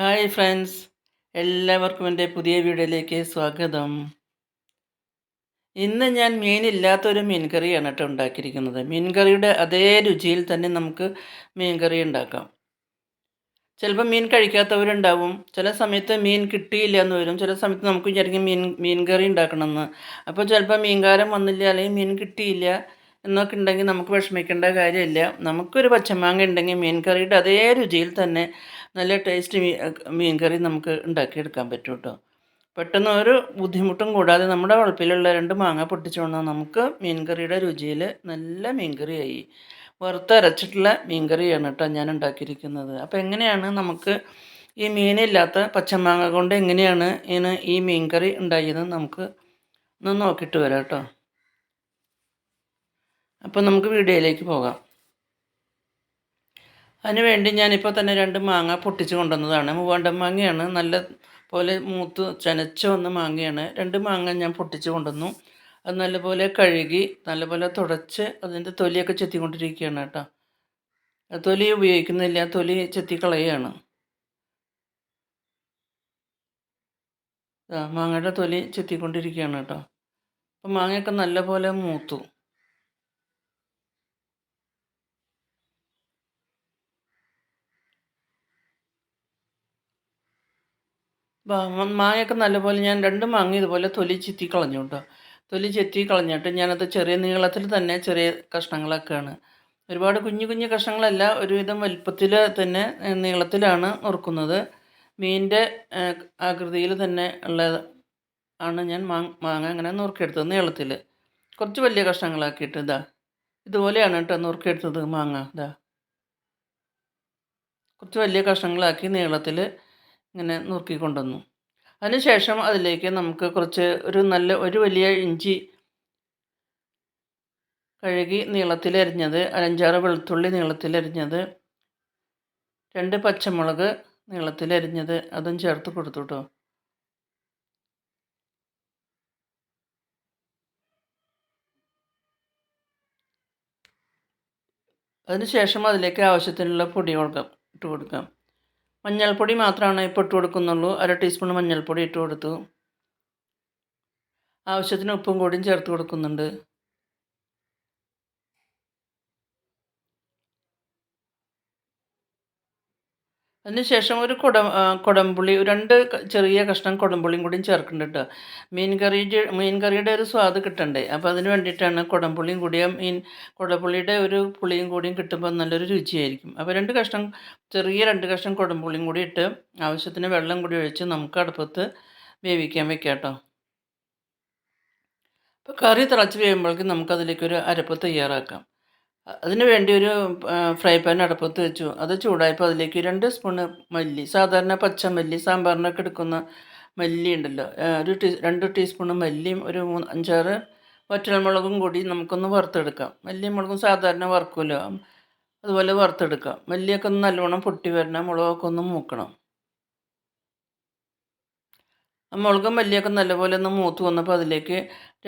Hi friends എല്ലാവർക്കും എന്റെ പുതിയ വീഡിയോയിലേക്ക് സ്വാഗതം. ഇന്ന് ഞാൻ മീനില്ലാത്തൊരു മീൻകറിയാണ് കേട്ടോ ഉണ്ടാക്കിയിരിക്കുന്നത്. മീൻകറിയുടെ അതേ രുചിയിൽ തന്നെ നമുക്ക് മീൻകറി ഉണ്ടാക്കാം. ചിലപ്പോൾ മീൻ കഴിക്കാത്തവരുണ്ടാവും. ചില സമയത്ത് മീൻ കിട്ടിയില്ല എന്ന് വരും. ചില സമയത്ത് നമുക്ക് വിചാരിക്കും മീൻ മീൻ കറി ഉണ്ടാക്കണമെന്ന്. അപ്പോൾ ചിലപ്പോൾ മീൻകാരം വന്നില്ല അല്ലെങ്കിൽ മീൻ കിട്ടിയില്ല. എന്നൊക്കെ ഉണ്ടെങ്കിൽ നമുക്ക് വിഷമിക്കേണ്ട കാര്യമില്ല. നമുക്കൊരു പച്ചമാങ്ങ ഉണ്ടെങ്കിൽ മീൻ കറിയുടെ അതേ രുചിയിൽ തന്നെ നല്ല ടേസ്റ്റ് മീൻ കറി നമുക്ക് ഉണ്ടാക്കിയെടുക്കാൻ പറ്റും കേട്ടോ. പെട്ടെന്ന് ഒരു ബുദ്ധിമുട്ടും കൂടാതെ നമ്മുടെ വളപ്പിലുള്ള രണ്ട് മാങ്ങ പൊട്ടിച്ചുകൊണ്ട് നമുക്ക് മീൻ കറിയുടെ രുചിയിൽ നല്ല മീൻ കറിയായി വറുത്തരച്ചിട്ടുള്ള മീൻ കറിയാണ് കേട്ടോ ഞാൻ ഉണ്ടാക്കിയിരിക്കുന്നത്. അപ്പോൾ എങ്ങനെയാണ് നമുക്ക് ഈ മീനില്ലാത്ത പച്ചമാങ്ങ കൊണ്ട് എങ്ങനെയാണ് ഇങ്ങനെ ഈ മീൻ കറി ഉണ്ടായത് നമുക്ക് ഒന്ന് നോക്കിയിട്ട് വരാം കേട്ടോ. അപ്പോൾ നമുക്ക് വീഡിയോയിലേക്ക് പോകാം. അതിനുവേണ്ടി ഞാനിപ്പോൾ തന്നെ രണ്ട് മാങ്ങ പൊട്ടിച്ച് കൊണ്ടുവന്നതാണ്. മൂവാണ്ടൻ മാങ്ങയാണ്. നല്ല പോലെ മൂത്ത് ചനച്ച വന്ന മാങ്ങയാണ്. രണ്ട് മാങ്ങ ഞാൻ പൊട്ടിച്ച് കൊണ്ടുവന്നു. അത് നല്ലപോലെ കഴുകി നല്ലപോലെ തുടച്ച് അതിന്റെ തൊലിയൊക്കെ ചെത്തിക്കൊണ്ടിരിക്കുകയാണ് കേട്ടോ. തൊലി ഉപയോഗിക്കുന്നില്ല. തൊലി ചെത്തി കളയുകയാണ് മാങ്ങയുടെ തൊലി ചെത്തിക്കൊണ്ടിരിക്കുകയാണ് കേട്ടോ. അപ്പം മാങ്ങയൊക്കെ നല്ലപോലെ മൂത്തു. മാങ്ങയൊക്കെ നല്ലപോലെ ഞാൻ രണ്ട് മാങ്ങ ഇതുപോലെ തൊലി ചെത്തി കളഞ്ഞു കേട്ടോ തൊലി ചെത്തി കളഞ്ഞിട്ട് ഞാനത് ചെറിയ നീളത്തിൽ തന്നെ ചെറിയ കഷ്ണങ്ങളൊക്കെയാണ്. ഒരുപാട് കുഞ്ഞു കുഞ്ഞു കഷ്ണങ്ങളല്ല ഒരുവിധം വലുപ്പത്തിൽ തന്നെ നീളത്തിലാണ് നുറുക്കുന്നത്. മീനിന്റെ ആകൃതിയിൽ തന്നെ ഉള്ള ആണ് ഞാൻ മാങ്ങ അങ്ങനെ നുറുക്കിയെടുത്തത് നീളത്തിൽ. കുറച്ച് വലിയ കഷ്ണങ്ങളാക്കിയിട്ട് ഇതാ. ഇതുപോലെയാണ് കേട്ടോ നുറുക്കിയെടുത്തത് മാങ്ങ ഇതാ. കുറച്ച് വലിയ കഷ്ണങ്ങളാക്കി നീളത്തിൽ ഇങ്ങനെ നുറുക്കി കൊണ്ടുവന്നു. അതിനുശേഷം അതിലേക്ക് നമുക്ക് കുറച്ച് ഒരു നല്ല ഒരു വലിയ ഇഞ്ചി കഴുകി നീളത്തിലരിഞ്ഞത് അഞ്ചാറ് വെളുത്തുള്ളി നീളത്തിലരിഞ്ഞത് രണ്ട് പച്ചമുളക് നീളത്തിലരിഞ്ഞത് അതും ചേർത്ത് കൊടുത്തു കേട്ടോ അതിനുശേഷം അതിലേക്ക് ആവശ്യത്തിനുള്ള പൊടി കൊടുക്കാം ഇട്ട് കൊടുക്കാം. മഞ്ഞൾപ്പൊടി മാത്രമാണ് ഇപ്പോൾ ഇട്ട് കൊടുക്കുന്നുള്ളൂ. അര ടീസ്പൂൺ മഞ്ഞൾപ്പൊടി ഇട്ട് കൊടുത്തു. ആവശ്യത്തിന് ഉപ്പും കൂടിയും ചേർത്ത് കൊടുക്കുന്നുണ്ട്. അതിനുശേഷം ഒരു കുടം കുടംപുളി രണ്ട് ചെറിയ കഷ്ണം കുടംപുളിയും കൂടിയും ചേർക്കുന്നുണ്ട് കേട്ടോ മീൻ കറി മീൻ കറിയുടെ ഒരു സ്വാദ് കിട്ടണ്ടേ? അപ്പോൾ അതിന് വേണ്ടിയിട്ടാണ് കുടംപുളിയും കൂടിയ മീൻ കുടംപുളിയുടെ ഒരു പുളിയും കൂടിയും കിട്ടുമ്പോൾ നല്ലൊരു രുചിയായിരിക്കും. അപ്പോൾ രണ്ട് കഷ്ണം ചെറിയ രണ്ട് കഷ്ണം കുടംപുളിയും കൂടി ഇട്ട് ആവശ്യത്തിന് വെള്ളം കൂടി ഒഴിച്ച് നമുക്ക് അടുപ്പത്ത് വേവിക്കാൻ വെക്കാം കേട്ടോ അപ്പോൾ കറി തിളച്ച് വേകുമ്പോഴേക്കും നമുക്കതിലേക്കൊരു അരപ്പ് തയ്യാറാക്കാം. അതിന് വേണ്ടി ഒരു ഫ്രൈ പാൻ അടുപ്പത്ത് വെച്ചു. അത് ചൂടായപ്പോൾ അതിലേക്ക് രണ്ട് സ്പൂണ് മല്ലി സാധാരണ പച്ചമല്ലി സാമ്പാറിനൊക്കെ എടുക്കുന്ന മല്ലി ഉണ്ടല്ലോ ഒരു ടീ രണ്ട് ടീസ്പൂണ് മല്ലിയും ഒരു മൂന്ന് അഞ്ചാറ് വറ്റൽമുളകും കൂടി നമുക്കൊന്ന് വറുത്തെടുക്കാം. മല്ലിയും മുളകും സാധാരണ വറുക്കുമല്ലോ അതുപോലെ വറുത്തെടുക്കാം. മല്ലിയൊക്കെ ഒന്ന് നല്ലവണ്ണം പൊട്ടി വരണം മുളകൊക്കെ ഒന്ന് മൂക്കണം. മുളകും മല്ലിയൊക്കെ നല്ലപോലെ ഒന്ന് മൂത്ത് വന്നപ്പോൾ അതിലേക്ക്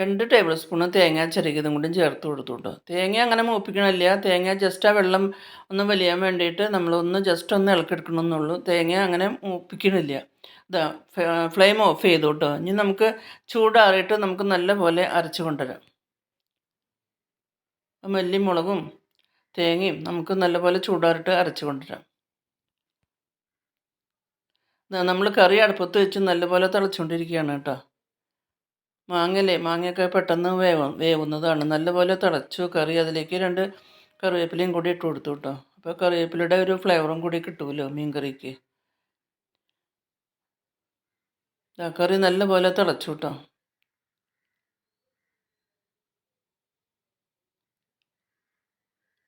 രണ്ട് ടേബിൾ സ്പൂണ് തേങ്ങ ചെറുകിയതും കൂടി ചേർത്ത് കൊടുത്തുണ്ട് തേങ്ങ അങ്ങനെ മൂപ്പിക്കണമില്ല തേങ്ങ ജസ്റ്റ് ആ വെള്ളം ഒന്ന് വലിയാൻ വേണ്ടിയിട്ട് നമ്മളൊന്ന് ജസ്റ്റ് ഒന്ന് ഇളക്കെടുക്കണമെന്നുള്ളൂ തേങ്ങ അങ്ങനെ മൂപ്പിക്കണില്ല. ഇതാ ഫ്ലെയിം ഓഫ് ചെയ്തു കേട്ടോ ഇനി നമുക്ക് ചൂടാറിയിട്ട് നമുക്ക് നല്ലപോലെ അരച്ച് കൊണ്ടുവരാം. മല്ലി മുളകും തേങ്ങയും നമുക്ക് നല്ലപോലെ ചൂടാറിയിട്ട് അരച്ച് കൊണ്ടുവരാം. നമ്മൾ കറി അടുപ്പത്ത് വെച്ച് നല്ലപോലെ തിളച്ചുകൊണ്ടിരിക്കുകയാണ് കേട്ടോ. മാങ്ങല്ലേ മാങ്ങയൊക്കെ പെട്ടെന്ന് വേവ വേവുന്നതാണ്. നല്ലപോലെ തിളച്ചു കറി അതിലേക്ക് രണ്ട് കറിവേപ്പിലയും കൂടി ഇട്ട് കൊടുത്തു കേട്ടോ. അപ്പോൾ കറിവേപ്പിലയുടെ ഒരു ഫ്ലേവറും കൂടി കിട്ടുമല്ലോ മീൻ കറിക്ക് കറി നല്ലപോലെ തിളച്ചു കേട്ടോ.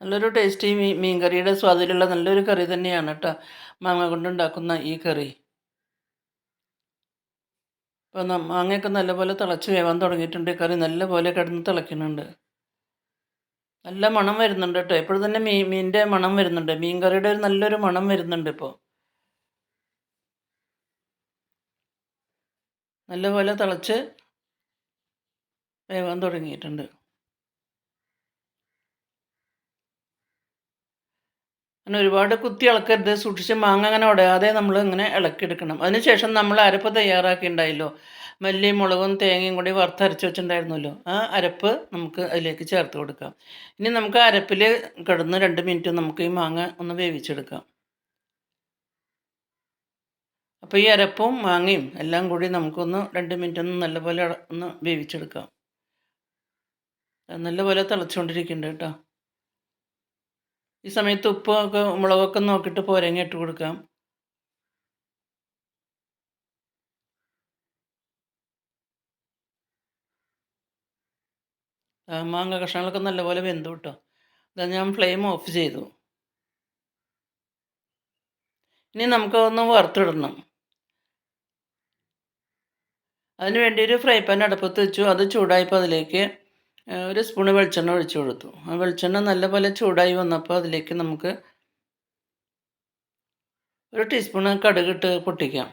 നല്ലൊരു ടേസ്റ്റി മീൻ മീൻ കറിയുടെ സ്വാദിലുള്ള നല്ലൊരു കറി തന്നെയാണ് കേട്ടോ. മാങ്ങ കൊണ്ടുണ്ടാക്കുന്ന ഈ കറി. ഇപ്പോൾ മാങ്ങയൊക്കെ നല്ലപോലെ തിളച്ച് വേവാൻ തുടങ്ങിയിട്ടുണ്ട്. കറി നല്ലപോലെ കിടന്ന് തിളയ്ക്കുന്നുണ്ട്. നല്ല മണം വരുന്നുണ്ട് കേട്ടോ. എപ്പോഴും തന്നെ മീൻ മീനിന്റെ മണം വരുന്നുണ്ട്. മീൻ കറിയുടെ ഒരു നല്ലൊരു മണം വരുന്നുണ്ട് ഇപ്പോൾ നല്ലപോലെ തിളച്ച് വേവാൻ തുടങ്ങിയിട്ടുണ്ട്. അങ്ങനെ ഒരുപാട് കുത്തി ഇളക്കരുത് സൂക്ഷിച്ച് മാങ്ങ അങ്ങനെ ഉടയാതെ നമ്മൾ ഇങ്ങനെ ഇളക്കിയെടുക്കണം. അതിനുശേഷം നമ്മൾ അരപ്പ് തയ്യാറാക്കിയിട്ടുണ്ടായല്ലോ? മല്ലിയും മുളകും തേങ്ങയും കൂടി വറുത്തരച്ച് വെച്ചിട്ടുണ്ടായിരുന്നല്ലോ? ആ അരപ്പ് നമുക്ക് അതിലേക്ക് ചേർത്ത് കൊടുക്കാം. ഇനി നമുക്ക് അരപ്പിൽ കിടന്ന് രണ്ട് മിനിറ്റ് നമുക്ക് ഈ മാങ്ങ ഒന്ന് വേവിച്ചെടുക്കാം. അപ്പോൾ ഈ അരപ്പും മാങ്ങയും എല്ലാം കൂടി നമുക്കൊന്ന് രണ്ട് മിനിറ്റ് ഒന്ന് നല്ലപോലെ ഒന്ന് വേവിച്ചെടുക്കാം. നല്ലപോലെ തിളച്ചുകൊണ്ടിരിക്കുന്നുണ്ട് കേട്ടോ. ഈ സമയത്ത് ഉപ്പൊക്കെ മുളകൊക്കെ നോക്കിയിട്ട് പോരങ്ങ ഇട്ട് കൊടുക്കാം. മാങ്ങ കഷ്ണങ്ങളൊക്കെ നല്ലപോലെ വെന്തു കിട്ടോ. ഇതാ ഞാൻ ഫ്ലെയിം ഓഫ് ചെയ്തു. ഇനി നമുക്ക് ഒന്ന് വറുത്തിടണം. അതിന് വേണ്ടി ഒരു ഫ്രൈ പാൻ അടുപ്പത്ത് വെച്ചു. അത് ചൂടായപ്പോൾ അതിലേക്ക് ഒരു സ്പൂണ് വെളിച്ചെണ്ണ ഒഴിച്ചു കൊടുത്തു. ആ വെളിച്ചെണ്ണ നല്ലപോലെ ചൂടായി വന്നപ്പോൾ അതിലേക്ക് നമുക്ക് ഒരു ടീസ്പൂണ് കടുകിട്ട് പൊട്ടിക്കാം.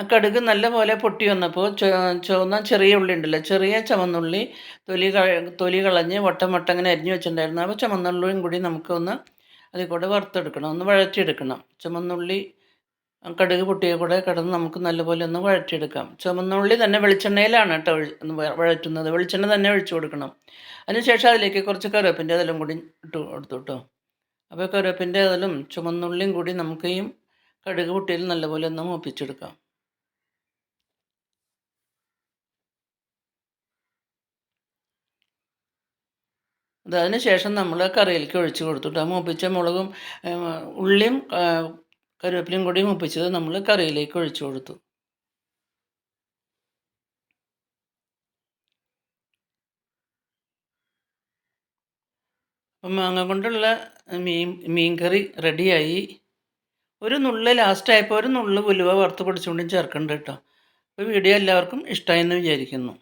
ആ കടുക് നല്ലപോലെ പൊട്ടി വന്നപ്പോൾ ചുവന്ന ചെറിയ ഉള്ളി ഉണ്ടല്ലോ ചെറിയ ചുവന്നുള്ളി തൊലി തൊലി കളഞ്ഞ് വട്ടം വട്ടം അങ്ങനെ അരിഞ്ഞു വെച്ചിട്ടുണ്ടായിരുന്നു. അപ്പോൾ ചുമന്നുള്ളിയും കൂടി നമുക്കൊന്ന് അതിൽ കൂടെ വറുത്തെടുക്കണം ഒന്ന് വഴറ്റിയെടുക്കണം. ചുമന്നുള്ളി കടുക് പൊട്ടിയ കൂടെ കിടന്ന് നമുക്ക് നല്ലപോലെ ഒന്ന് വഴറ്റിയെടുക്കാം. ചുമന്നുള്ളി തന്നെ വെളിച്ചെണ്ണയിലാണ് കേട്ടോ വഴറ്റുന്നത്. വെളിച്ചെണ്ണ തന്നെ ഒഴിച്ചു കൊടുക്കണം. അതിനുശേഷം അതിലേക്ക് കുറച്ച് കറിവേപ്പിന്റെ അതെല്ലാം കൂടി ഇട്ട് കൊടുത്തു കേട്ടോ അപ്പോൾ കറിവേപ്പിന്റെ അതിലും ചുമന്നുള്ളിയും കൂടി നമുക്ക് ഈ കടുക് പൊട്ടിയിൽ നല്ലപോലെ ഒന്ന് മൂപ്പിച്ചെടുക്കാം. അതിന് ശേഷം നമ്മൾ കറിയിലേക്ക് ഒഴിച്ച് കൊടുത്തിട്ട് മൂപ്പിച്ച മുളകും ഉള്ളിയും കറിവേപ്പിലയും കൂടി മുപ്പിച്ചത് നമ്മൾ കറിയിലേക്ക് ഒഴിച്ചു കൊടുത്തു. അപ്പം മാങ്ങ കൊണ്ടുള്ള മീൻ മീൻ കറി റെഡിയായി. ഒരു നുള്ള് ലാസ്റ്റായപ്പോൾ ഒരു നുള്ള് ഉലുവ വറുത്ത് പിടിച്ചുകൊണ്ടും ചേർക്കുന്നുണ്ട് കേട്ടോ. അപ്പോൾ വീഡിയോ എല്ലാവർക്കും ഇഷ്ടമായെന്ന് വിചാരിക്കുന്നു.